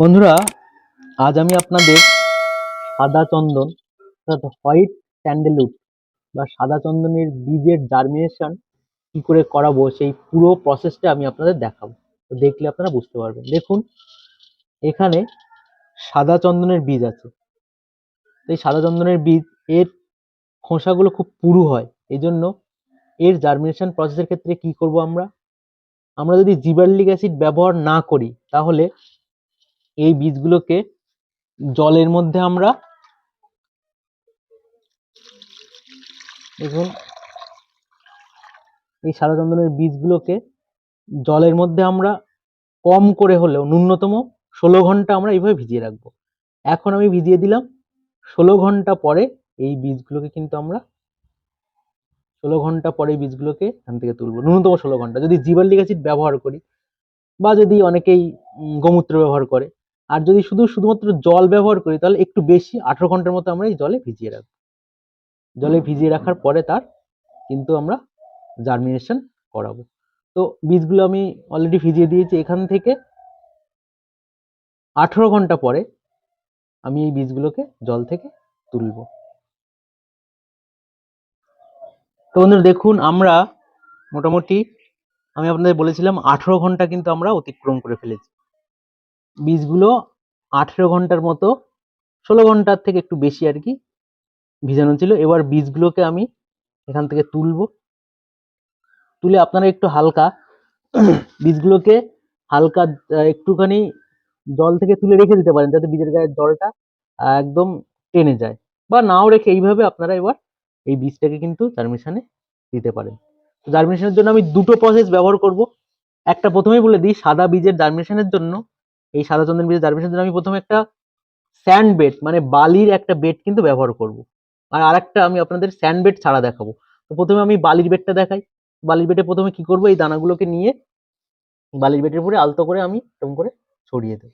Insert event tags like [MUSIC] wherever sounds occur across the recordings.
বন্ধুরা, আজ আমি আপনাদের সাদা চন্দন, অর্থাৎ হোয়াইট স্যান্ডেলউড বা সাদা চন্দনের বীজের জার্মিনেশন কি করে করাবো, সেই পুরো প্রসেসটা আমি আপনাদের দেখাবো। তো দেখলে আপনারা বুঝতে পারবেন। দেখুন, এখানে সাদা চন্দনের বীজ আছে। এই সাদা চন্দনের বীজ, এর খোসাগুলো খুব পুরু হয়। এই জন্য এর জার্মিনেশন প্রসেসের ক্ষেত্রে কি করব আমরা? আমরা যদি জিবার্লিক অ্যাসিড ব্যবহার না করি, তাহলে এই বীজগুলোকে জলের মধ্যে আমরা দেখুন, এই সাদা চন্দনের বীজগুলোকে জলের মধ্যে আমরা কম করে হলেও ন্যূনতম ষোলো ঘণ্টা আমরা এইভাবে ভিজিয়ে রাখব। এখন আমি ভিজিয়ে দিলাম। ষোলো ঘণ্টা পরে এই বীজগুলোকে কিন্তু আমরা ষোলো ঘণ্টা পরে বীজগুলোকে এখান থেকে তুলবো। ন্যূনতম ষোলো ঘণ্টা। যদি জিবার্লিক অ্যাসিড ব্যবহার করি বা যদি অনেকেই গোমূত্র ব্যবহার করে আর যদি শুধু শুধুমাত্র জল ব্যবহার করি তাহলে একটু বেশি আঠেরো ঘণ্টার মতো আমরা এই জলে ভিজিয়ে রাখব। জলে ভিজিয়ে রাখার পরে তার কিন্তু আমরা জার্মিনেশন করাবো। তো বীজগুলো আমি অলরেডি ভিজিয়ে দিয়েছি এখান থেকে। আঠেরো ঘণ্টা পরে আমি এই বীজগুলোকে জল থেকে তুলবো। তো বন্ধুরা দেখুন আমরা মোটামুটি আমি আপনাদের বলেছিলাম আঠেরো ঘণ্টা কিন্তু আমরা অতিক্রম করে ফেলেছি। বীজগুলো আঠেরো ঘণ্টার মতো, ষোলো ঘণ্টার থেকে একটু বেশি আর কি ভিজানো ছিল। এবার বীজগুলোকে আমি এখান থেকে তুলবো। তুলে আপনারা একটু হালকা [CLEARS THROAT] বীজগুলোকে হালকা একটুখানি জল থেকে তুলে রেখে দিতে পারেন যাতে বীজের গায়ের জলটা একদম টেনে যায়। বা নাও রেখে এইভাবে আপনারা এবার এই বীজটাকে কিন্তু জার্মিনেশনে দিতে পারেন। জার্মিনেশনের জন্য আমি দুটো প্রসেস ব্যবহার করব। একটা প্রথমেই বলে দিই, সাদা বীজের জার্মিনেশনের জন্য এই সাদা চন্দন বীজের জার্মিনেশনের জন্য আমি প্রথমে একটা স্যান্ড বেড মানে বালির একটা বেড কিন্তু ব্যবহার করব। আর আরেকটা আমি আপনাদের স্যান্ড বেড ছাড়া দেখাবো। তো প্রথমে আমি বালির বেডটা দেখাই। বালির বেডে প্রথমে কি করব? এই দানাগুলোকে নিয়ে বালির বেডের উপরে আলতো করে আমি এরকম করে ছড়িয়ে দেব।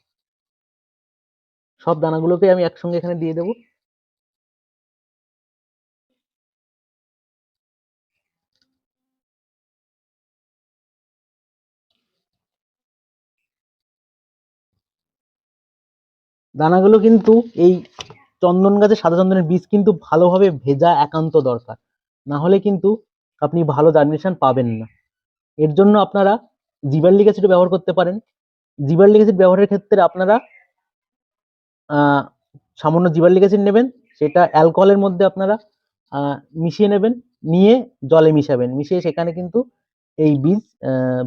সব দানাগুলোকে আমি একসঙ্গে এখানে দিয়ে দেবো। দানাগুলো কিন্তু এই চন্দন গাছের সাদা চন্দনের বীজ কিন্তু ভালোভাবে ভেজা একান্ত দরকার। না হলে কিন্তু আপনি ভালো জার্মিনেশন পাবেন না। এর জন্য আপনারা জিবার্লিক অ্যাসিড ব্যবহার করতে পারেন। জিবার্লিক অ্যাসিড ব্যবহারের ক্ষেত্রে আপনারা সামান্য জিবার্লিক অ্যাসিড নেবেন, সেটা অ্যালকোহলের মধ্যে আপনারা মিশিয়ে নেবেন, নিয়ে জলে মিশাবেন। মিশিয়ে সেখানে কিন্তু এই বীজ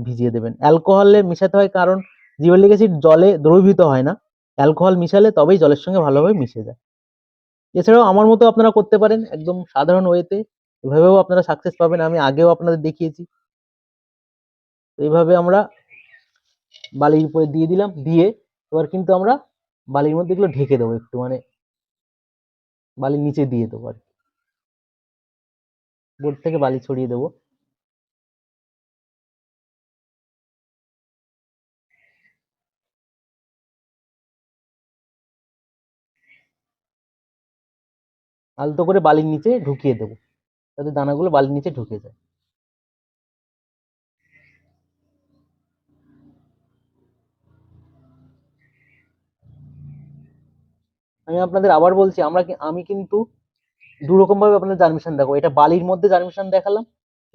ভিজিয়ে দেবেন। অ্যালকোহলে মিশাতে হয় কারণ জিবার্লিক অ্যাসিড জলে দ্রবীভূত হয় না। অ্যালকোহল মিশালে তবেই জলের সঙ্গে ভালোভাবে মিশে যায়। এছাড়াও আমার মতো আপনারা করতে পারেন একদম সাধারণ ওয়েতে। এভাবেও আপনারা সাকসেস পাবেন, আমি আগেও আপনাদের দেখিয়েছি। তো এইভাবে আমরা বালির উপরে দিয়ে দিলাম, দিয়ে এবার কিন্তু আমরা বালির মধ্যে এগুলো ঢেকে দেবো একটু মানে বালির নিচে দিয়ে দেবো আর বোর্ড থেকে বালি ছড়িয়ে দেবো। আলতো করে বালির নিচে ঢুকিয়ে দেবো। যাতে দানাগুলো বালির নিচে ঢুকে যায়। আমি আপনাদের আবার বলছি, আমরা আমি কিন্তু দু রকম ভাবে আপনাদের জার্মিনেশন দেখাবো। এটা বালির মধ্যে জার্মিশন দেখালাম,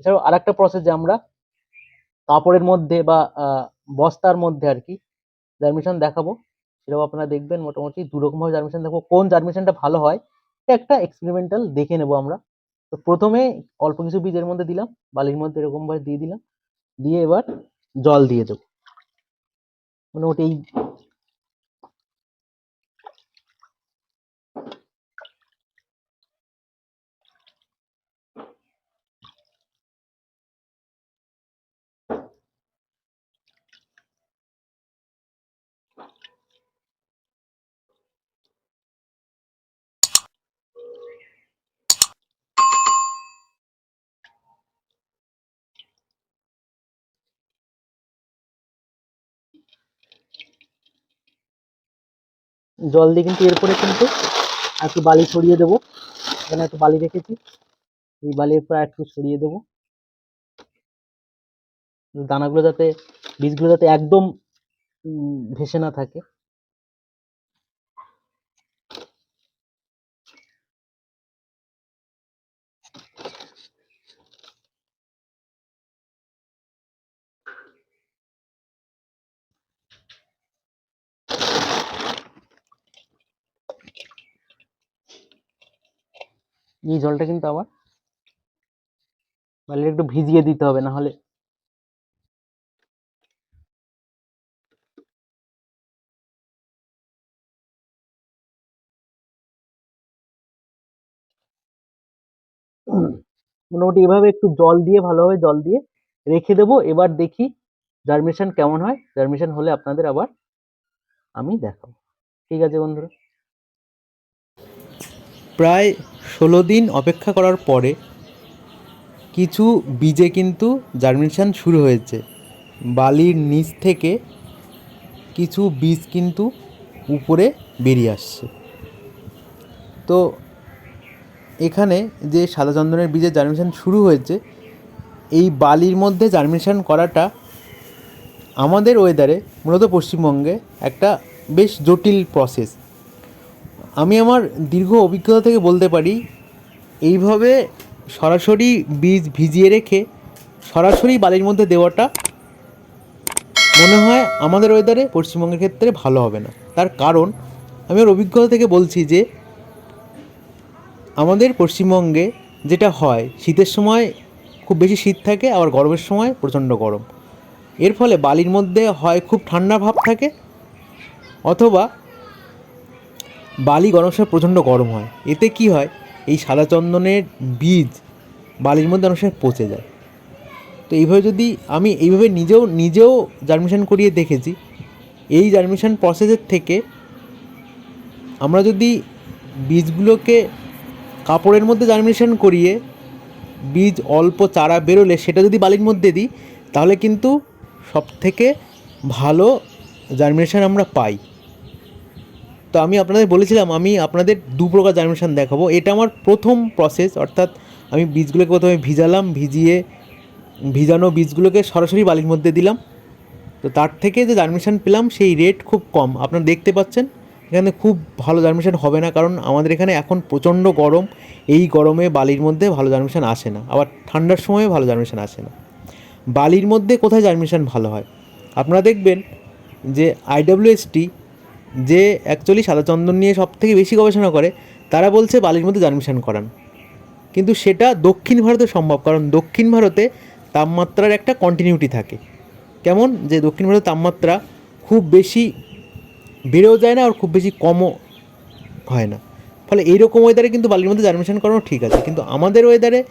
এছাড়াও আরেকটা প্রসেস যে আমরা কাপড়ের মধ্যে বা বস্তার মধ্যে আর কি জার্মিশন দেখাবো। সেটাও আপনারা দেখবেন, মোটামুটি দু রকম ভাবে জার্মিনেশন দেখাবো। কোন জার্মিশনটা ভালো হয় একটা এক্সপেরিমেন্টাল দেখে নেব আমরা। তো প্রথমে অল্প কিছু বীজের মধ্যে দিলাম, বালির মধ্যে এরকম ভাবে দিয়ে দিলাম। দিয়ে এবার জল দিয়ে দেবো। মোটামুটি এই জল দিয়ে কিন্তু এরপরে কিন্তু একটু বালি ছড়িয়ে দেবো। এখানে একটু বালি রেখেছি। এই বালির পর একটু ছড়িয়ে দেবো। দানাগুলো যাতে, বীজগুলো যাতে একদম ভেসে না থাকে। এই জলটা কিন্তু আবার বালিটা একটু ভিজিয়ে দিতে হবে না হলে মোটামুটি এভাবে একটু জল দিয়ে, ভালোভাবে জল দিয়ে রেখে দেবো। এবার দেখি জার্মিনেশন কেমন হয়। জার্মিনেশন হলে আপনাদের আবার আমি দেখাবো। ঠিক আছে বন্ধুরা। প্রায় ষোলো দিন অপেক্ষা করার পরে কিছু বীজে কিন্তু জার্মিনেশন শুরু হয়েছে। বালির নিচ থেকে কিছু বীজ কিন্তু উপরে বেরিয়ে আসছে। তো এখানে যে সাদা চন্দনের বীজের জার্মিনেশন শুরু হয়েছে, এই বালির মধ্যে জার্মিনেশন করাটা আমাদের ওয়েদারে মূলত পশ্চিমবঙ্গে, একটা বেশ জটিল প্রসেস আমি আমার দীর্ঘ অভিজ্ঞতা থেকে বলতে পারি, এইভাবে সরাসরি বীজ ভিজিয়ে রেখে সরাসরি বালির মধ্যে দেওয়াটা মনে হয় আমাদের ওয়েদারে পশ্চিমবঙ্গের ক্ষেত্রে ভালো হবে না। তার কারণ, আমি আমার অভিজ্ঞতা থেকে বলছি যে, আমাদের পশ্চিমবঙ্গে যেটা হয়, শীতের সময় খুব বেশি শীত থাকে, আবার গরমের সময় প্রচণ্ড গরম। এর ফলে বালির মধ্যে হয় খুব ঠান্ডা ভাব থাকে, অথবা বালি গরম সময় প্রচণ্ড গরম হয়। এতে কি হয়? এই সাদা চন্দনের বীজ বালির মধ্যে অনেক সময় পচে যায়। তো এইভাবে যদি আমি এইভাবে নিজেও নিজেও জার্মিনেশন করিয়ে দেখেছি, এই জার্মিনেশন প্রসেসের থেকে আমরা যদি বীজগুলোকে কাপড়ের মধ্যে জার্মিনেশন করিয়ে বীজ অল্প চারা বেরোলে সেটা যদি বালির মধ্যে দিই, তাহলে কিন্তু সব থেকে ভালো জার্মিনেশন আমরা পাই। তো আমি আপনাদের বলেছিলাম, আমি আপনাদের দু প্রকার জার্মিনেশন দেখাবো। এটা আমার প্রথম প্রসেস অর্থাৎ আমি বীজগুলোকে প্রথমে ভিজালাম, ভিজিয়ে ভিজানো বীজগুলোকে সরাসরি বালির মধ্যে দিলাম। তো তার থেকে যে জার্মিনেশন পেলাম, সেই রেট খুব কম। আপনারা দেখতে পাচ্ছেন, এখানে খুব ভালো জার্মিনেশন হবে না, কারণ আমাদের এখানে এখন প্রচণ্ড গরম। এই গরমে বালির মধ্যে ভালো জার্মিনেশন আসে না। আবার ঠান্ডার সময়ে ভালো জার্মিনেশন আসে না। বালির মধ্যে কোথায় জার্মিনেশন ভালো হয়? আপনারা দেখবেন যে আইডব্লিউএসটি যে অ্যাকচুয়ালি সাদা চন্দন নিয়ে সব থেকে বেশি গবেষণা করে, তারা বলছে বালির মধ্যে জার্মিনেশন করান। কিন্তু সেটা দক্ষিণ ভারতে সম্ভব, কারণ দক্ষিণ ভারতে তাপমাত্রার একটা কন্টিনিউটি থাকে। কেমন? যে দক্ষিণ ভারতের তাপমাত্রা খুব বেশি বেড়েও যায় না আর খুব বেশি কমও হয় না। ফলে এইরকম ওয়েদারে কিন্তু বালির মধ্যে জার্মিনেশন করানো ঠিক আছে। কিন্তু আমাদের ওয়েদারে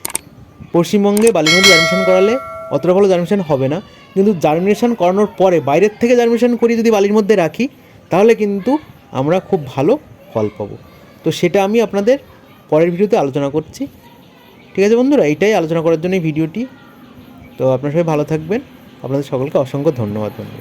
পশ্চিমবঙ্গে বালির মধ্যে জার্মিনেশন করালে অতটা ভালো জার্মিনেশন হবে না। কিন্তু জার্মিনেশন করানোর পরে বাইরের থেকে জার্মিনেশন করি যদি বালির মধ্যে রাখি তাহলে কিন্তু আমরা খুব ভালো ফল পাবো। তো সেটা আমি আপনাদের পরের ভিডিওতে আলোচনা করছি। ঠিক আছে বন্ধুরা? এইটাই আলোচনা করার জন্য ভিডিওটি। তো আপনারা সবাই ভালো থাকবেন। আপনাদের সকলকে অসংখ্য ধন্যবাদ বন্ধু